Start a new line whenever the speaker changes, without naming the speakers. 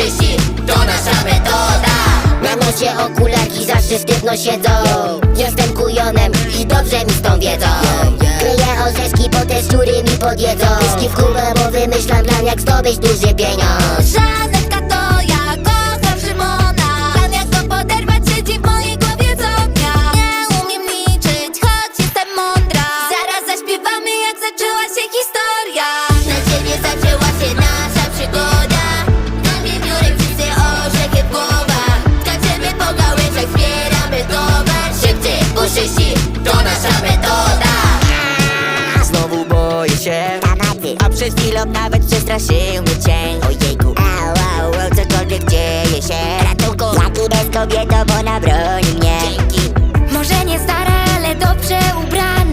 To nasza metoda. Na nosie okulaki zawsze sztywno siedzą. Jestem kujonem i dobrze mi z tą wiedzą. Kryję orzeszki, bo te szczury mi podjedzą. Pyski w kubę, bo wymyślam jak zdobyć duży pieniądz.
Żanetka to ja, kocham Szymona. Plan jak go poderwać siedzi w mojej głowie co dnia. Nie umiem liczyć, choć jestem mądra. Zaraz zaśpiewamy jak zaczęła się historia. 30 to nasza metoda.
Znowu boję się. A przed chwilą nawet przestraszył mnie cień Ojejku, au, au, au, cokolwiek dzieje się. Ratunku, jaki bez kobietą, bo na broni.